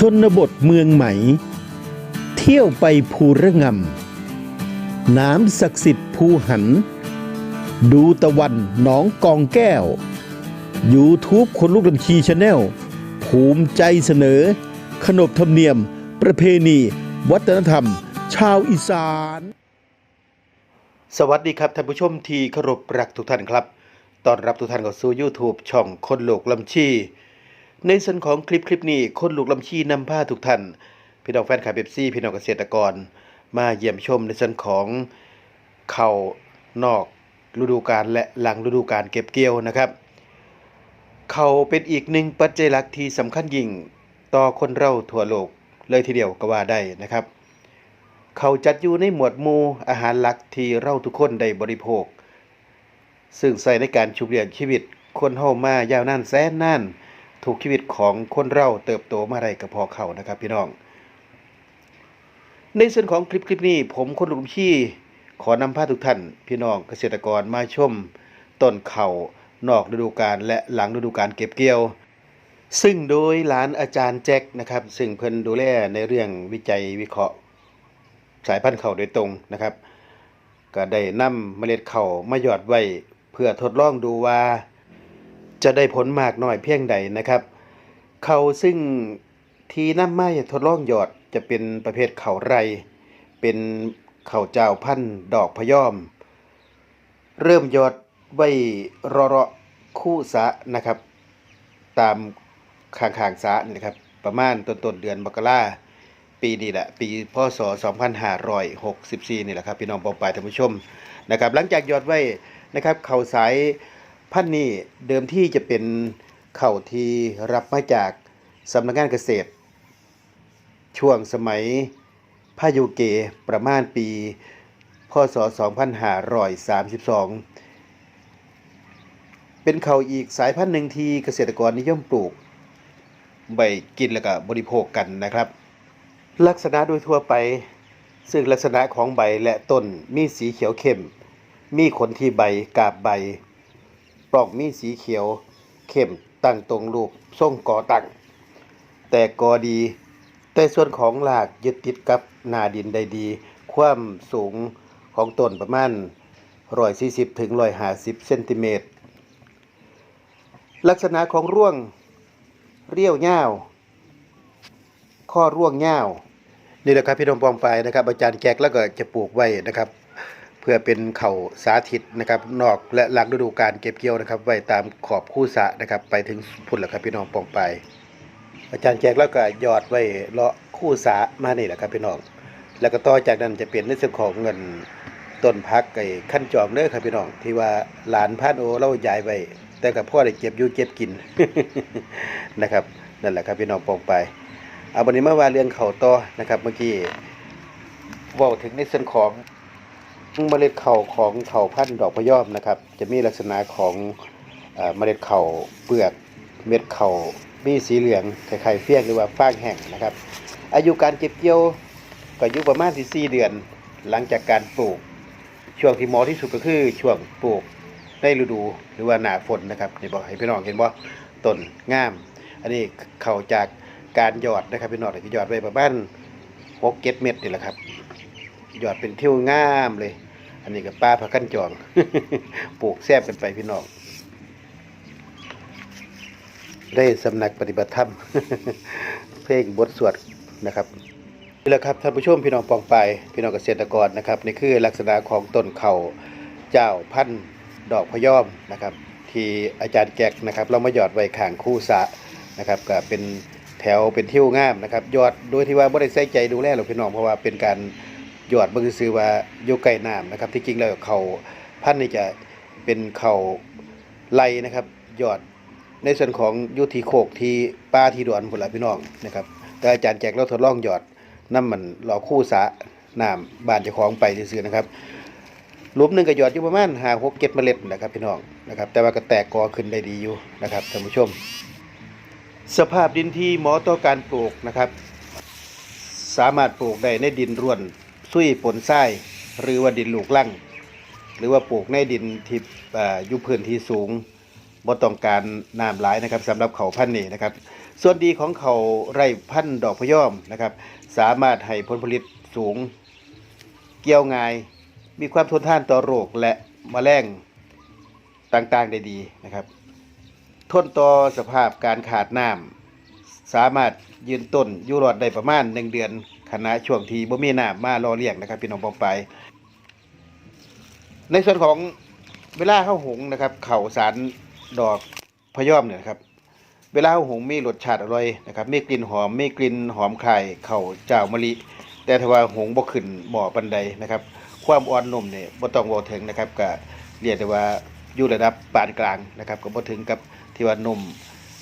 ชนบทเมืองไหม เที่ยวไปภูระงำ น้ำศักดิ์สิทธิ์ภูหัน ดูตะวันหนองกองแก้ว YouTube คนลูกลำชีชาแนลภูมิใจเสนอ ขนบธรรมเนียม ประเพณี วัฒนธรรม ชาวอีสาน สวัสดีครับท่านผู้ชมที่เคารพรักทุกท่านครับต้อนรับทุกท่านเข้าสู่ YouTube ช่องคนลูกลำชี ในส่วนของคลิปคลิปนี้คนลูกลำชีนำผ้าทุกท่าน พี่น้องแฟนคลับเบปซี่ พี่น้องเกษตรกร มาเยี่ยมชมในส่วนของเข่านอกฤดูกาลและหลังฤดูกาลเก็บเกี่ยวนะครับ เขาเป็นอีกหนึ่งปัจจัยหลักที่สำคัญยิ่งต่อคนเราทั่วโลกเลยทีเดียวก็ว่าได้นะครับ เขาจัดอยู่ในหมวดหมู่อาหารหลักที่เราทุกคนได้บริโภค ซึ่งใส่ในการชุบเลี้ยงชีวิตคนเฮามายาวนานแสนนาน ถูกชีวิตของคนเราเติบโตมาได้กับพอเขานะครับพี่น้อง ในส่วนของคลิปคลิปนี้ ผมคนลุงชี่ขอนำพาทุกท่าน พี่น้องเกษตรกรมาชมต้นเขานอกฤดูกาลและหลังฤดูกาลเก็บเกี่ยว ซึ่งโดยหลานอาจารย์แจ็คนะครับ ซึ่งเพิ่นดูแลในเรื่องวิจัยวิเคราะห์ สายพันธุ์เขาโดยตรงนะครับ ก็ได้นำเมล็ดเขามาหยอดไว้ เพื่อทดลองดูว่า จะได้ผลมากน้อยเพียงใดนะครับ เขาซึ่งที่นำไมาทดลองหยอดจะเป็นประเภทเขาไร เป็นเขาเจ้าพันดอกพะยอม เริ่มหยอดไว้รอระคู่สะนะครับ ตามข้างๆสะนี่นะครับ ประมาณต้นต้นเดือนมกราปีนี้แหละ ปีพศ 2564 นี่แหละครับ พี่น้องปองปายท่านผู้ชมนะครับ หลังจากหยอดไว้นะครับ เขาสาย พันธุ์นี้เดิมที่จะเป็นเขาที่รับมาจากสำนักงานเกษตร ช่วงสมัยพายุเกประมาณปีพศ 2532 เป็นเขาอีกสายพันธุ์หนึ่งที่เกษตรกรนิยมปลูก ใบกินแล้วก็บริโภคกันนะครับ ลักษณะโดยทั่วไป ซึ่งลักษณะของใบและต้นมีสีเขียวเข้ม มีขนที่ใบกาบใบ ลอกมีสีเขียว เข้มตั้งตรงรูปทรงก่อตั้ง แต่กอดี แต่ส่วนของหลากยึดติดกับหนาดินได้ดี ความสูงของต้นประมาณ140ถึง150เซนติเมตร ลักษณะของร่วงเรียวเง่าวข้อร่วงเง่าวนี่แหละครับพี่น้องปองไปนะครับ อาจารย์แจกแล้วก็จะปลูกไว้นะครับ พื่อเป็นเข่าสาธิตนะครับนอกและหลังฤดูกาลเก็บเกี่ยวนะครับ ไว้ตามขอบคู่สะนะครับ ไปถึงพุ่นแหละครับพี่น้องปองไป อาจารย์แจกแล้วก็ยอดไว้เลาะคู่สะมานี่แหละครับพี่น้อง แล้วก็ต่อจากนั้นจะเป็นในส่วนของเงินต้นพักไอ้ขั้นจองเด้อครับพี่น้องที่ว่าหลานพานโอเราย้ายไว้แต่กับพ่อได้เก็บอยู่เก็บกินนะครับนั่นแหละครับพี่น้องปองไปเอาวันนี้มาว่าเรื่องเข่าต่อนะครับ เมื่อกี้เว่าถึงในส่วนของ เมล็ดเข่าของเข่าพันธุ์ดอกพยอมนะครับ จะมีลักษณะของเมล็ดเข่าเปลือกเม็ดเข่ามีสีเหลืองคล้ายๆเฟี้ยงหรือว่าฟางแห้งนะครับ อายุการเก็บเกี่ยวก็อยู่ประมาณที่4เดือน หลังจากการปลูก ช่วงที่เหมอที่สุดก็คือช่วงปลูกในฤดูหรือว่าหนาฝนนะครับนี่บอกให้พี่น้องเห็นบ่ต้นงาม อันนี้เข้าจากการหยอดนะครับพี่น้องจะหยอดไว้ประมาณหกเก็ดเม็ดนี่แหละครับหยอดเป็นเที่ยวงามเลย อันนี้กับป้าพักกันจอง ปลูกแซบกันไปพี่น้อง ได้สำนักปฏิบัติธรรม เพลงบทสวดนะครับนี่แหละครับท่านผู้ชมพี่น้องปองไป พี่น้องเกษตรกรนะครับนี่คือลักษณะของต้นเข่าเจ้าพันดอกพยอมนะครับ ที่อาจารย์แจกนะครับ เรามาหยอดไว้ข้างคู่สะนะครับก็เป็นแถวเป็นเที่ยวงามนะครับหยอดโดยที่ว่าไม่ได้ใส่ใจดูแลหรอกพี่น้องเพราะว่าเป็นการ หยอดบางซื้อว่าอยู่ใกล้น้ำนะครับ ที่จริงแล้วเขาพันธุ์นี่จะเป็นเขาไลนะครับหยอดในส่วนของยุทีโคกที่ป้าที่ดวนพุ่นละพี่น้องนะครับ แต่อาจารย์แจกเราทดลองหยอดน้ำมันหล่อคู่สะน้ำบานเจ้าของไปซื่อๆนะครับหลุมหนึ่งก็หยอดอยู่ประมาณหาหกเจ็ดเมล็ดนะครับพี่น้องนะครับ แต่ว่าก็แตกกอขึ้นได้ดีอยู่นะครับท่านผู้ชม สภาพดินที่เหมาะต่อการปลูกนะครับ สามารถปลูกได้ในดินร่วน ซุยปนทรายหรือว่าดินลูกลั่งหรือว่าปลูกในดินที่อยู่พื้นที่สูงบ่ต้องการน้ำหลายนะครับสำหรับเขาพันธุ์นี้นะครับ ส่วนดีของเขาไร่พันธุ์ดอกพะยอมนะครับ สามารถให้ผลผลิตสูง เกี่ยวง่าย มีความทนทานต่อโรคและแมลงต่างๆได้ดีนะครับ ทนต่อสภาพการขาดน้ำ สามารถยืนต้นอยู่รอดได้ประมาณ1เดือนขณะช่วงที่บ่มีน้ำมารอเลี้ยงนะครับ พี่น้องปองไปในส่วนของเวลาเข้าหงนะครับ เข่าสารดอกพยอมเนี่ยครับ เวลาเข้าหงมีรสชาติอร่อยนะครับมีกลิ่นหอมมีกลิ่นหอมไข่เข่าเจ้ามะลิ แต่ถ้าว่าหงบ่ขึ้นหมอปันใดนะครับ ความอ่อนนุ่มเนี่ยบ่ต้องบ่ถึงนะครับก็เรียกได้ว่าอยู่ระดับปานกลางนะครับ ก็บ่ถึงกับที่ว่านุ่ม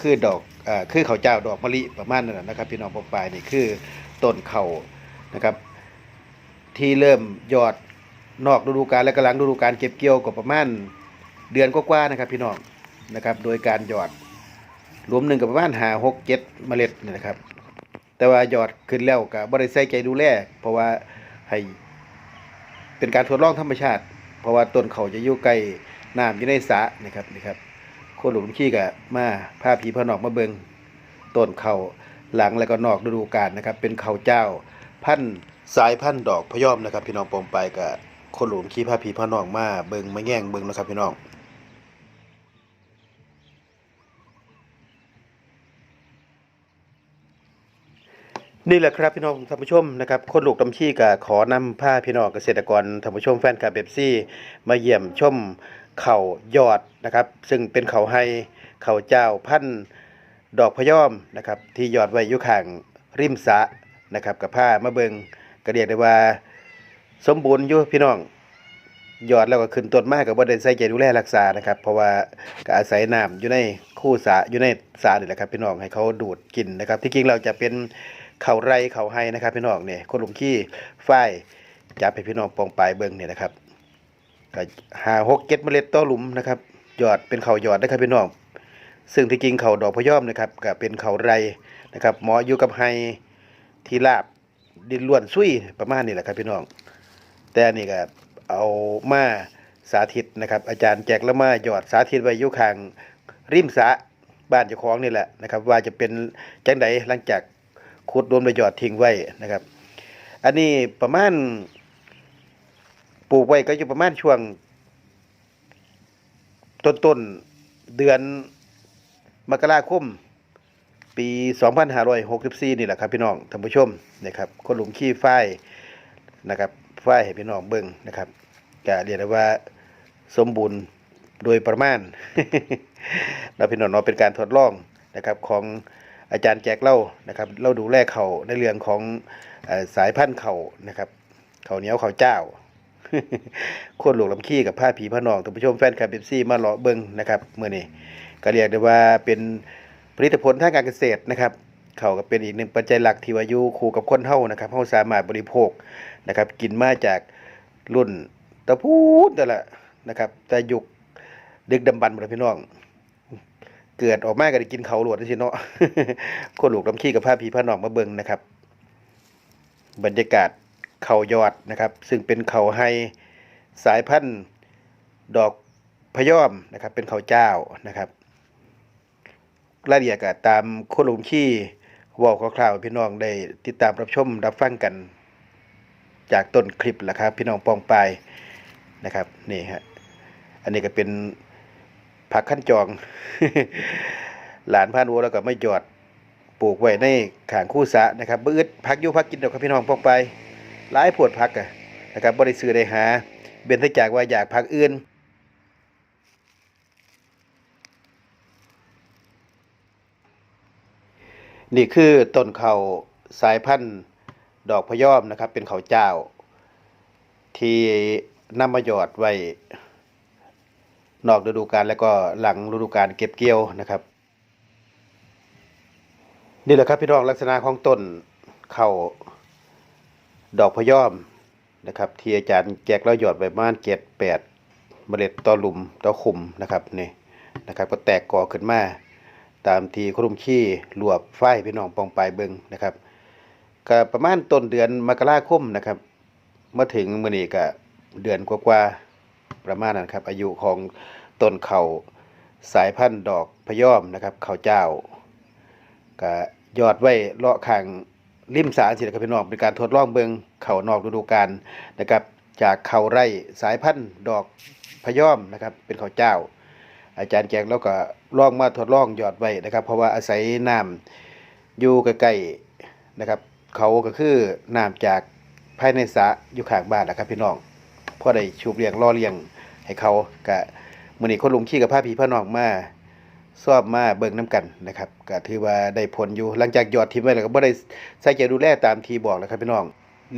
คือดอกอคือเขาเจ้าดอกมะลิประมาณนั้นนะครับ พี่น้องปองปายนี่คือต้นเขานะครับ ที่เริ่มยอดนอกฤดูกาลและกำลังฤดูกาลเก็บเกี่ยวก็ประมาณเดือนกว่าๆนะครับ พี่น้องนะครับ โดยการยอดรวมหนึ่งกับประมาณหาหกเจ็ดเมล็ดนี่นะครับ แต่ว่ายอดขึ้นแล้วก็บ่ได้ใส่ใจดูแลเพราะว่าให้เป็นการทดลองธรรมชาติ เพราะว่าต้นเขาจะอยู่ใกล้น้ำอยู่ในสระนะครับนี่ครับ โคหลุมขี้ก็มาพาผีพานอกมาเบิงต้นเขาหลังแล้วก็นอกฤดูกาลนะครับ เป็นเขาเจ้า พันสายพันดอกพะยอมนะครับ พี่น้องปองไปกับคนหลุมขี้พาผีพานอกมาเบิงมาแง่งเบิงนะครับ พี่น้องนี่แหละครับพี่น้องท่านผู้ชมนะครับคนลูกตำชี้ก็ขอนำผ้าพี่น้องเกษตรกรท่านผู้ชมแฟนคลับเบบซี่ มาเยี่ยมชม เข่ายอดนะครับ ซึ่งเป็นเขาให้เข่าเจ้าพันธ์ดอกพยอมนะครับ ที่ยอดไว้อยู่ข้างริมสะนะครับ กับผ้ามาเบิงก็เรียกได้ว่า สมบูรณ์อยู่พี่น้องยอดแล้วก็ขึ้นต้นมากกับว่าได้ใส่ใจดูแลรักษานะครับ เพราะว่าก็อาศัยน้ำอยู่ในคู่สะอยู่ในสระนี่แหละครับพี่น้องให้เขาดูดกินนะครับ ที่จริงเราจะเป็นเขาไรเขาให้นะครับ พี่น้องเนี่ยคนหลุมขี้ฝ้ายจับให้พี่น้องปองปลายเบิ้งเนี่ยนะครับ ก็หาหกเก็ดเมล็ดต่อหลุมนะครับยอดเป็นเขายอดนะครับพี่น้อง ซึ่งที่จริงเขาดอกพยอมนะครับก็เป็นเขาไรนะครับหมาะอยู่กับไฮที่ราบดินล้วนซุยประมาณนี้แหละครับพี่น้อง แต่นี่ก็เอามาสาธิตนะครับ อาจารย์แจกแล้วมาหยอดสาธิตไว้ยู่ข้างริมสะบ้านเจ้าของนี่แหละนะครับ ว่าจะเป็นจังไดหลังจากขุดรวมแล้วหยอดทิ้งไว้นะครับ อันนี้ประมาณ ปลูกไว้ก็อยู่ประมาณช่วง ต้นต้นเดือนมกราคมปี 2564 นี่แหละครับพี่น้องท่านผู้ชมนะครับคนหลุมขี้ฝ้ายนะครับฝ้ายให้พี่น้องเบิ่งนะครับก็เรียกได้ว่าสมบูรณ์โดยประมาณเราพี่น้องเนาะเป็นการทดลองนะครับของอาจารย์แจกเล่านะครับ เราดูแลเขาในเรื่องของอสายพันธุ์เขานะครับเขาเหนียวเขาเจ้า คตรหลวงลำขี้กับผ้าผีผ้านองท่านผู้ชมแฟนคลับเบปซี่มาเลาะเบิงนะครับเมื่อนี้ก็เรียกได้ว่าเป็นผลิตผลทางการเกษตรนะครับเขาก็เป็นอีกหนึ่งปัจจัยหลักที่วายู่คู่กับคนเฮานะครับเฮาสามารถบริโภคนะครับ กินมาจากรุ่นตะพูดแต่นละนะครับแต่ยุคดึกดำบรรพ์หมดเลยพี่น้อง เกิดออกมาก็ได้กินเขาหลวดสิเนาะคนหลูกลำขี้กับผ้าผีผ้านองมาเบิงนะครับ บรรยากาศ เขายอดนะครับ ซึ่งเป็นเขาไฮสายพันธุ์ดอกพยอมนะครับ เป็นเขาเจ้านะครับรายละเอียดก็ตามโคลูกขี้วอลคร่าวๆพี่น้องได้ติดตามรับชมรับฟังกัน จากต้นคลิปแหละครับ พี่น้องปองปายนะครับนี่ฮะอันนี้ก็เป็นผักขั้นจอง หลานพานวัวแล้วก็ไม่หยอดปลูกไว้ในขางคู่สะนะครับบื้อพักอยู่พักกินเดี๋ยวครับพี่น้องพองไป หลายผวดพักอะนะครับบริซื้อได้หา เบนทจากว่าอยากพักอื่นนี่คือต้นเขาสายพันธุ์ดอกพยอมนะครับ เป็นเขาเจ้า ที่นำมาหยอดไว้นอกฤดูกาลแล้วก็หลังฤดูกาลเก็บเกี่ยวนะครับ นี่แหละครับพี่น้องลักษณะของต้นเขา ดอกพะยอมนะครับที่อาจารย์แจกแล้วหยอดไว้ประมาณเจ็ดแปดเมล็ดต่อหลุมต่อคุมนะครับนี่นะครับ ก็แตกก่อขึ้นมาตามที่ครุมขี้รวบไฟพี่น้องปองปลายเบิงนะครับก็ประมาณต้นเดือนมกราคมนะครับเมื่อถึงมื้อนี้ก็เดือนกว่าๆประมาณนั้นครับ อายุของต้นเขาสายพันธุ์ดอกพะยอมนะครับเขาเจ้าก็ยอดไว้เลาะข้าง ริมสาสิครับพี่น้องเป็นการทดลองเบิงเขานอกฤดูกาลนะครับ จากเขาไร่สายพันธุ์ดอกพะยอมนะครับ เป็นข้าวเจ้า อาจารย์แจงแล้วก็ลองมาทดลองยอดไว้นะครับ เพราะว่าอาศัยน้ำอยู่ใกล้ๆนะครับ เขาก็คือน้ำจากภายในสระอยู่ข้างบ้านนะครับพี่น้องพอได้ชูบเลี้ยงล่อเลี้ยงให้เขากะมือนี้คนลุงขี้กับผ้าผีผ้าน้องมา สอบมาเบิ่งน้ำกันนะครับก็ถือว่าได้ผลอยู่หลังจากยอดทิ้งไว้แล้วก็บ่ได้ใส่ใจดูแลตามที่บอกแล้วครับพี่น้อง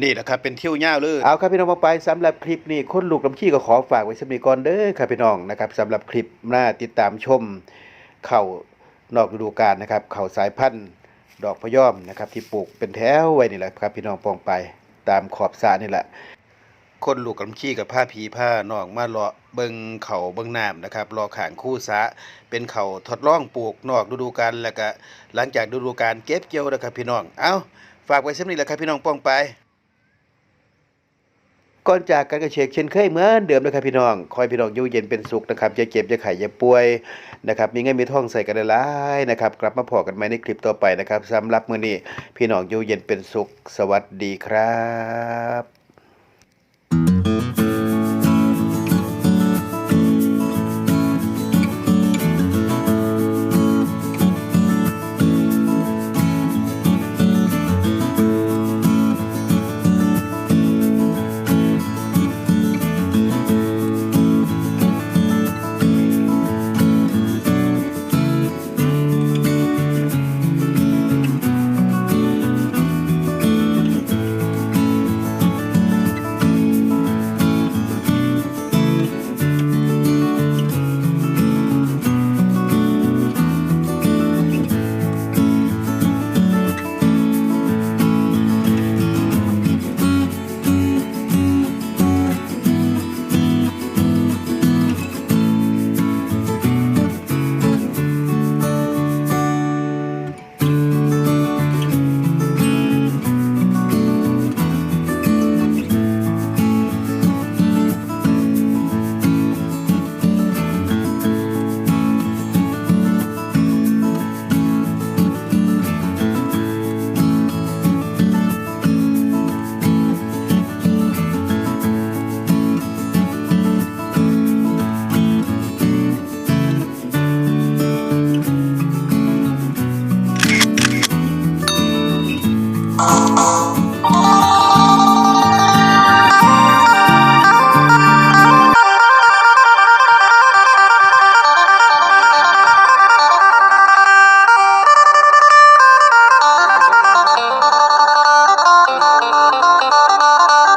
นี่แหละครับเป็นเที่ยวยาวเลยเอาครับพี่น้องมาไปสำหรับคลิปนี้คนลูกลำขี้ก็ขอฝากไว้สำหรับก่อนเด้อครับพี่น้องนะครับสำหรับคลิปหน้าติดตามชมเข่านอกฤดูกาลนะครับเข่าสายพันธุ์ดอกพะยอมนะครับที่ปลูกเป็นแถวไว้นี่แหละครับพี่น้องปองไปตามขอบสระนี่แหละ คนลูกลำขี้กับผ้าผีผ้านอกมาเลาะเบิงเขาเบิงน้ำนะครับรอขางคู่สะเป็นเขาทดลองปลูกนอกฤดูกาลแล้วก็หลังจากฤดูกาลเก็บเกี่ยวนะครับพี่น้องเอาฝากไว้สำหรับนี้แหละครับพี่น้องป้องไป ก่อนจากกันก็เช็คเช่นเคยเหมือนเดิมนะครับพี่น้อง คอยพี่น้องอยู่เย็นเป็นสุขนะครับอย่าเจ็บอย่าไข้อย่าป่วยนะครับมีเงินมีทองใส่กันหลายๆนะครับกลับมาพอกันใหม่ในคลิปต่อไปนะครับสำหรับมื้อนี้พี่น้องอยู่เย็นเป็นสุข สวัสดีครับ